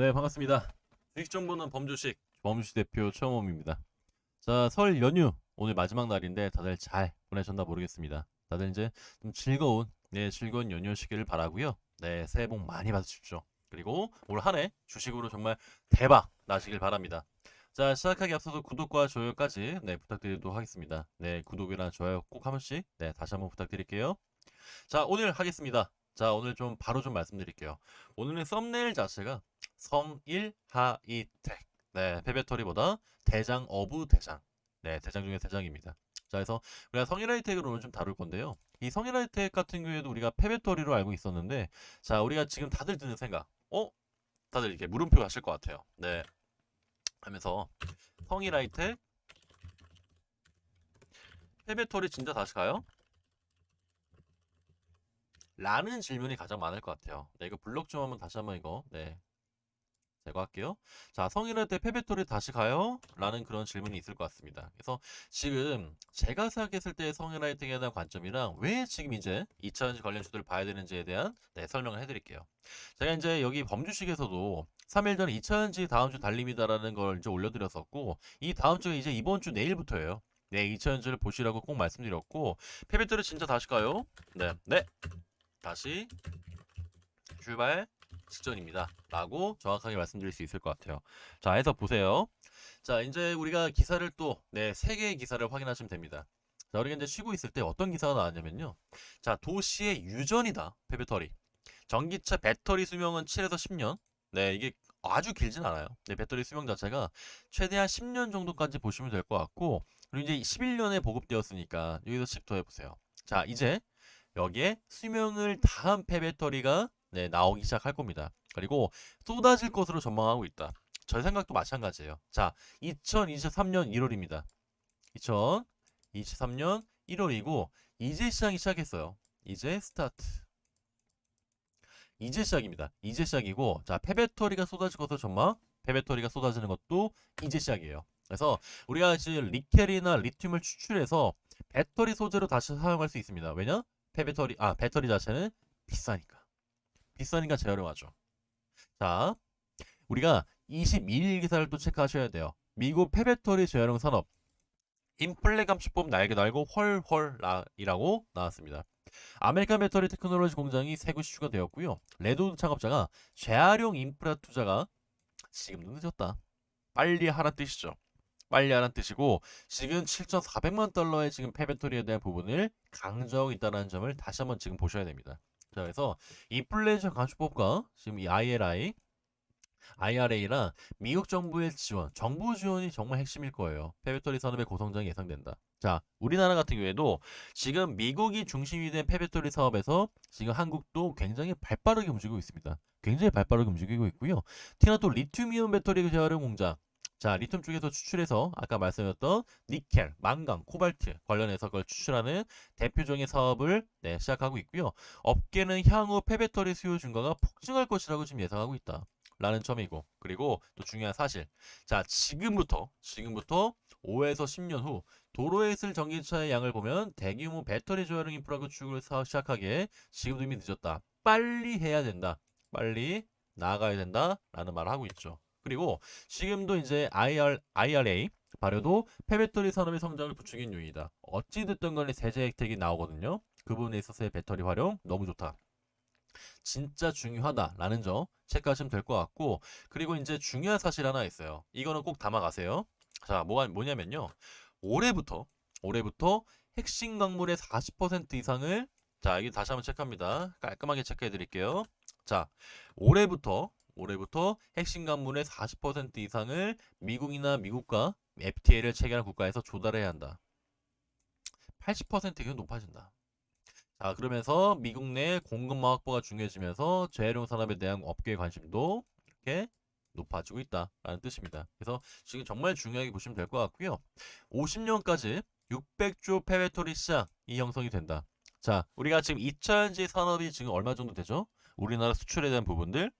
네, 반갑습니다. 주식 정보는 범주식 범주식 대표 최영범입니다. 자, 설 연휴 오늘 마지막 날인데 다들 잘 보내셨나 모르겠습니다. 다들 이제 좀 즐거운 네, 즐거운 연휴시기를 바라고요. 네, 새해 복 많이 받으십시오. 그리고 올 한 해 주식으로 정말 대박 나시길 바랍니다. 자, 시작하기 앞서서 구독과 좋아요까지 네, 부탁드리도록 하겠습니다. 네, 구독이나 좋아요 꼭 한 번씩 네, 다시 한번 부탁드릴게요. 자, 오늘 하겠습니다. 자, 오늘 좀 바로 좀 말씀드릴게요. 오늘은 썸네일 자체가 성일 하이텍. 네, 페베토리보다 대장 어부 대장. 네, 대장 중에 대장입니다. 자, 그래서 우리가 성일 하이텍을 오늘 좀 다룰 건데요. 이 성일 하이텍 같은 경우에도 우리가 페베토리로 알고 있었는데, 자, 우리가 지금 다들 드는 생각, 어? 다들 이렇게 물음표 하실 것 같아요. 네. 하면서 성일 하이텍, 페베토리 진짜 다시 가요? 라는 질문이 가장 많을 것 같아요. 네, 이거 블록 좀 한번 다시 한번 이거, 네. 제거할게요. 자, 성일할 때 페베토리 다시 가요? 라는 그런 질문이 있을 것 같습니다. 그래서 지금 제가 생각했을 때 성일라이팅에 대한 관점이랑 왜 지금 이제 2차전지 관련 주들을 봐야 되는지에 대한 네, 설명을 해드릴게요. 제가 이제 여기 범주식에서도 3일 전에 2차전지 다음 주 달립니다라는 걸 이제 올려드렸었고, 이 다음 주가 이제 이번 주 내일부터예요. 네, 2차전지를 보시라고 꼭 말씀드렸고, 페베토리 진짜 다시 가요? 네, 네. 다시 출발 직전입니다. 라고 정확하게 말씀드릴 수 있을 것 같아요. 자, 해서 보세요. 자, 이제 우리가 기사를 또, 네, 세 개의 기사를 확인하시면 됩니다. 자, 우리가 이제 쉬고 있을 때 어떤 기사가 나왔냐면요. 자, 도시의 유전이다. 페배터리. 전기차 배터리 수명은 7에서 10년. 네, 이게 아주 길진 않아요. 네, 배터리 수명 자체가 최대한 10년 정도까지 보시면 될 것 같고, 그리고 이제 11년에 보급되었으니까 여기서 10 더해보세요. 자, 이제 여기에 수명을 다한 폐배터리가 네, 나오기 시작할 겁니다. 그리고 쏟아질 것으로 전망하고 있다. 저 생각도 마찬가지예요. 자, 2023년 1월입니다. 2023년 1월이고 이제 시작이 시작했어요. 이제 스타트. 이제 시작입니다. 이제 시작이고 자, 폐배터리가 쏟아질 것으로 전망. 폐배터리가 쏟아지는 것도 이제 시작이에요. 그래서 우리가 지금 리켈이나 리튬을 추출해서 배터리 소재로 다시 사용할 수 있습니다. 왜냐? 폐배터리 아 배터리 자체는 비싸니까 비싸니까 재활용하죠. 자, 우리가 22일 기사를 또 체크하셔야 돼요. 미국 폐배터리 재활용 산업 인플레 감축법 날개 달고 헐헐이라고 나왔습니다. 아메리칸 배터리 테크놀로지 공장이 세구 시추가 되었고요. 레드우드 창업자가 재활용 인프라 투자가 지금도 늦었다. 빨리 하란 뜻이죠. 빨리 하란 뜻이고 지금 7,400만 달러의 지금 폐배터리에 대한 부분을 강조하고 있다는 점을 다시 한번 지금 보셔야 됩니다. 자, 그래서 인플레이션 감축법과 지금 이 IRI, IRA랑 미국 정부의 지원, 정부 지원이 정말 핵심일 거예요. 폐배터리 산업의 고성장이 예상된다. 자, 우리나라 같은 경우에도 지금 미국이 중심이 된 폐배터리 사업에서 지금 한국도 굉장히 발빠르게 움직이고 있습니다. 굉장히 발빠르게 움직이고 있고요. 특히나 또 리튬이온 배터리 재활용 공장, 자, 리튬 쪽에서 추출해서 아까 말씀드렸던 니켈, 망강, 코발트 관련해서 그걸 추출하는 대표적인 사업을 네, 시작하고 있고요. 업계는 향후 폐배터리 수요 증가가 폭증할 것이라고 지금 예상하고 있다. 라는 점이고 그리고 또 중요한 사실. 자 지금부터 지금부터 5에서 10년 후 도로에 있을 전기차의 양을 보면 대규모 배터리 재활용 인프라 구축을 사- 시작하기에 지금도 이미 늦었다. 빨리 해야 된다. 빨리 나아가야 된다. 라는 말을 하고 있죠 그리고 지금도 이제 IR, IRA 발효도 폐배터리 산업의 성장을 부추긴 요인이다. 어찌됐든 간에 세제 혜택이 나오거든요. 그 부분에 있어서의 배터리 활용 너무 좋다. 진짜 중요하다라는 점 체크하시면 될 것 같고 그리고 이제 중요한 사실 하나 있어요. 이거는 꼭 담아가세요. 자, 뭐가 뭐냐면요. 올해부터 올해부터 핵심 광물의 40% 이상을 자, 이게 다시 한번 체크합니다. 깔끔하게 체크해 드릴게요. 자, 올해부터 올해부터 핵심 광물의 40% 이상을 미국이나 미국과 FTA를 체결한 국가에서 조달해야 한다. 80% 이상 높아진다. 자, 그러면서 미국 내 공급망 확보가 중요해지면서 재활용 산업에 대한 업계의 관심도 이렇게 높아지고 있다라는 뜻입니다. 그래서 지금 정말 중요하게 보시면 될 것 같고요. 50년까지 600조 폐배터리 시장이 형성이 된다. 자, 우리가 지금 2차전지 산업이 지금 얼마 정도 되죠? 우리나라 수출에 대한 부분들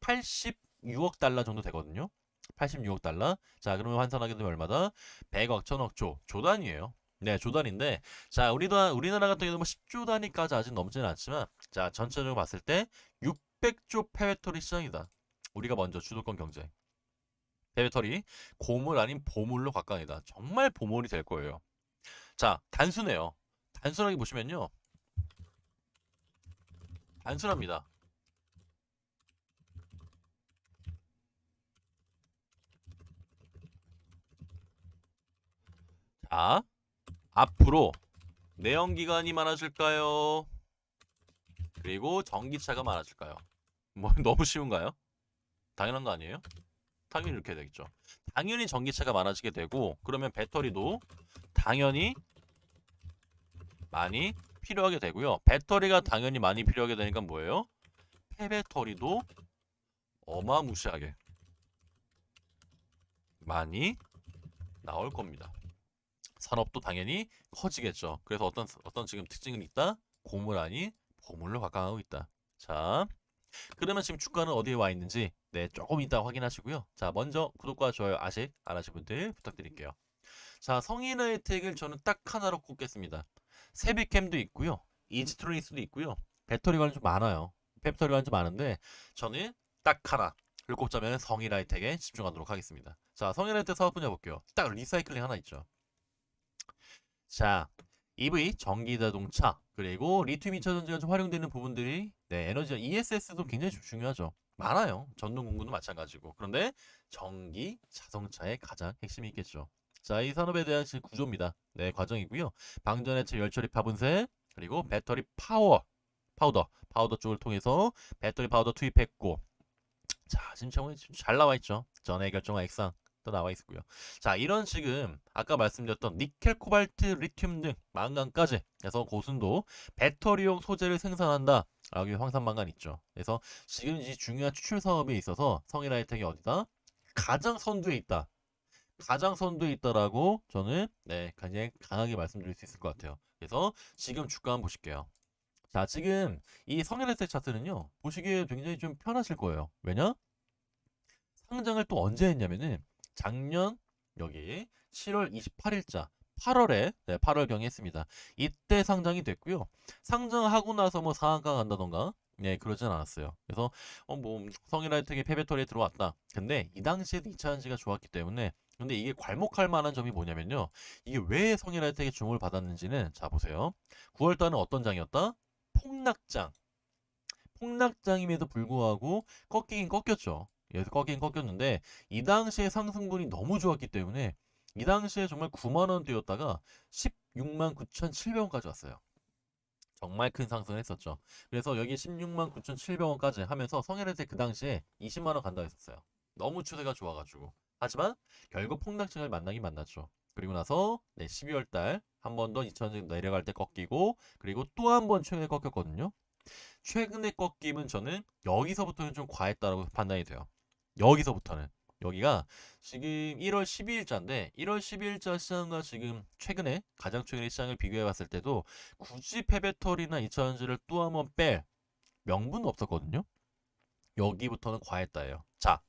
86억 달러 정도 되거든요. 86억 달러. 자, 그러면 환산하게 되면 얼마다? 100억, 1000억, 조. 조 단위예요. 네, 조 단위인데 자, 우리도 우리나라 같은 경우는 뭐 10조 단위까지 아직 넘지는 않지만 자, 전체적으로 봤을 때 600조 폐배터리 시장이다. 우리가 먼저 주도권 경쟁. 페베토리 고물 아닌 보물로 가까이다. 정말 보물이 될 거예요. 자, 단순해요. 단순하게 보시면요. 단순합니다. 자, 앞으로 내연기관이 많아질까요? 그리고 전기차가 많아질까요? 뭐 너무 쉬운가요? 당연한 거 아니에요? 당연히 이렇게 되겠죠. 당연히 전기차가 많아지게 되고 그러면 배터리도 당연히 많이 필요하게 되고요. 배터리가 당연히 많이 필요하게 되니까 뭐예요? 폐배터리도 어마무시하게 많이 나올 겁니다. 산업도 당연히 커지겠죠. 그래서 어떤 어떤 지금 특징은 있다? 고물 아닌 보물로 가까워하고 있다. 자, 그러면 지금 주가는 어디에 와 있는지 네 조금 이따 확인하시고요. 자, 먼저 구독과 좋아요 아직 안 하신 분들 부탁드릴게요. 자, 성인 혜택을 저는 딱 하나로 꼽겠습니다. 세비캠도 있고요. 이지트레이스도 있고요. 배터리 관련 좀 많아요. 배터리 관련 좀 많은데 저는 딱 하나 를 꼽자면 성인 혜택에 집중하도록 하겠습니다. 자, 성인 혜택 사업 분야 볼게요. 딱 리사이클링 하나 있죠. 자, EV 전기 자동차 그리고 리튬 2차 전지가 좀 활용되는 부분들이 네, 에너지 ESS도 굉장히 좀 중요하죠. 많아요. 전동 공구도 마찬가지고. 그런데 전기 자동차의 가장 핵심이 있겠죠. 자, 이 산업에 대한 실 구조입니다. 네, 과정이고요. 방전해체 열처리 파분쇄 그리고 배터리 파워 파우더 파우더 쪽을 통해서 배터리 파우더 투입했고 자, 지금 정말 잘 나와 있죠. 전해 결정화 액상 또 나와 있고요. 자, 이런 지금 아까 말씀드렸던 니켈, 코발트, 리튬 등 망간까지 해서 고순도 배터리용 소재를 생산한다. 라고 황산망간 있죠. 그래서 지금 이 중요한 추출 사업에 있어서 성일하이텍이 어디다? 가장 선두에 있다. 가장 선두에 있다라고 저는 네, 굉장히 강하게 말씀드릴 수 있을 것 같아요. 그래서 지금 주가 한번 보실게요. 자, 지금 이 성일하이텍 차트는요. 보시기에 굉장히 좀 편하실 거예요. 왜냐? 상장을 또 언제 했냐면은 작년 여기 7월 28일자 8월에 네, 8월 경에 했습니다. 이때 상장이 됐고요. 상장하고 나서 뭐 상한가 간다던가 네, 그러진 않았어요. 그래서 어, 뭐 성일하이텍이 패배토리에 들어왔다. 근데 이 당시에도 2차 전지가 좋았기 때문에 근데 이게 괄목할 만한 점이 뭐냐면요. 이게 왜 성일하이텍의 주목을 받았는지는 자 보세요. 9월 달은 어떤 장이었다? 폭락장. 폭락장임에도 불구하고 꺾이긴 꺾였죠. 꺾긴 꺾였는데 이 당시에 상승분이 너무 좋았기 때문에 이 당시에 정말 9만 원대였다가 16만 9,700원까지 왔어요. 정말 큰 상승을 했었죠. 그래서 여기 16만 9,700원까지 하면서 성현한테 그 당시에 20만 원 간다 했었어요. 너무 추세가 좋아가지고. 하지만 결국 폭락층을 만나긴 만났죠. 그리고 나서 네, 12월 달 한 번 더 2,000원 내려갈 때 꺾이고 그리고 또 한 번 최근에 꺾였거든요. 최근에 꺾임은 저는 여기서부터는 좀 과했다라고 판단이 돼요. 여기서부터는 여기가 지금 1월 12일자인데 1월 12일자 시장과 지금 최근에 가장 최근의 시장을 비교해 봤을 때도 굳이 페베털이나 2차전지를 또 한번 뺄 명분은 없었거든요. 여기부터는 과했다예요. 자,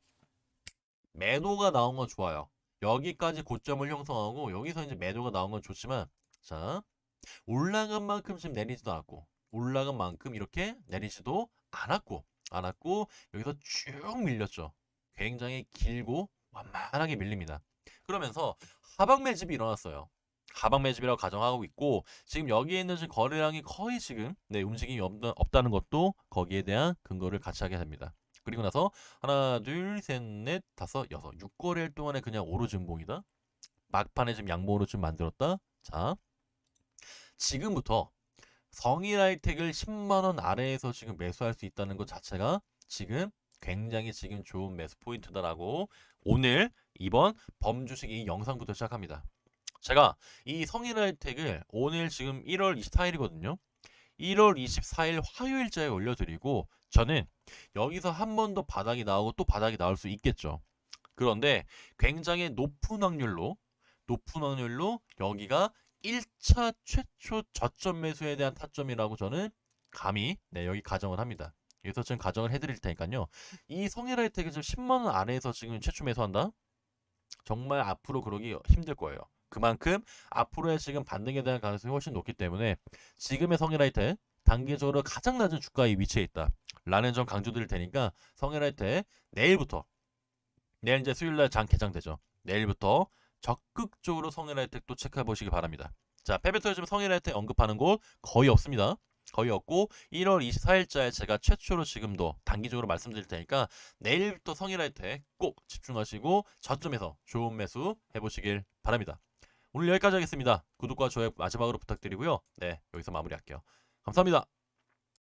매도가 나온 건 좋아요. 여기까지 고점을 형성하고 여기서 이제 매도가 나온 건 좋지만 자, 올라간 만큼 지금 내리지도 않았고 올라간 만큼 이렇게 내리지도 않았고 않았고 여기서 쭉 밀렸죠. 굉장히 길고 완만하게 밀립니다. 그러면서 하방 매집이 일어났어요. 하방 매집이라고 가정하고 있고 지금 여기에 있는 지금 거래량이 거의 지금 네, 움직임이 없다, 는 것도 거기에 대한 근거를 같이 하게 됩니다. 그리고 나서 하나, 둘, 셋, 넷, 다섯, 여섯, 6거래일 동안에 그냥 오로지 봉이다 막판에 지금 양봉으로 좀 만들었다. 자, 지금부터 성일 하이텍을 10만원 아래에서 지금 매수할 수 있다는 것 자체가 지금 굉장히 지금 좋은 매수 포인트다라고 오늘 이번 범주식 이 영상부터 시작합니다. 제가 이 성인 혜택을 오늘 지금 1월 24일이거든요. 1월 24일 화요일자에 올려드리고 저는 여기서 한 번 더 바닥이 나오고 또 바닥이 나올 수 있겠죠. 그런데 굉장히 높은 확률로 높은 확률로 여기가 1차 최초 저점 매수에 대한 타점이라고 저는 감히 네, 여기 가정을 합니다. 여기서 지금 가정을 해드릴 테니까요. 이 성일화 혜택을 지금 10만 원 아래에서 지금 최초 매수한다? 정말 앞으로 그러기 힘들 거예요. 그만큼 앞으로의 지금 반등에 대한 가능성이 훨씬 높기 때문에 지금의 성일화 혜택 단기적으로 가장 낮은 주가의 위치에 있다. 라는 점 강조드릴 테니까 성일할때 내일부터 내일 이제 수요일 날 장 개장되죠. 내일부터 적극적으로 성일할때 또 체크해 보시기 바랍니다. 자, 페베토 요즘 성일할때 언급하는 곳 거의 없습니다. 거의 없고 1월 24일자에 제가 최초로 지금도 단기적으로 말씀드릴 테니까 내일부터 성일할 때 꼭 집중하시고 저점에서 좋은 매수 해보시길 바랍니다. 오늘 여기까지 하겠습니다. 구독과 좋아요 마지막으로 부탁드리고요. 네, 여기서 마무리할게요. 감사합니다.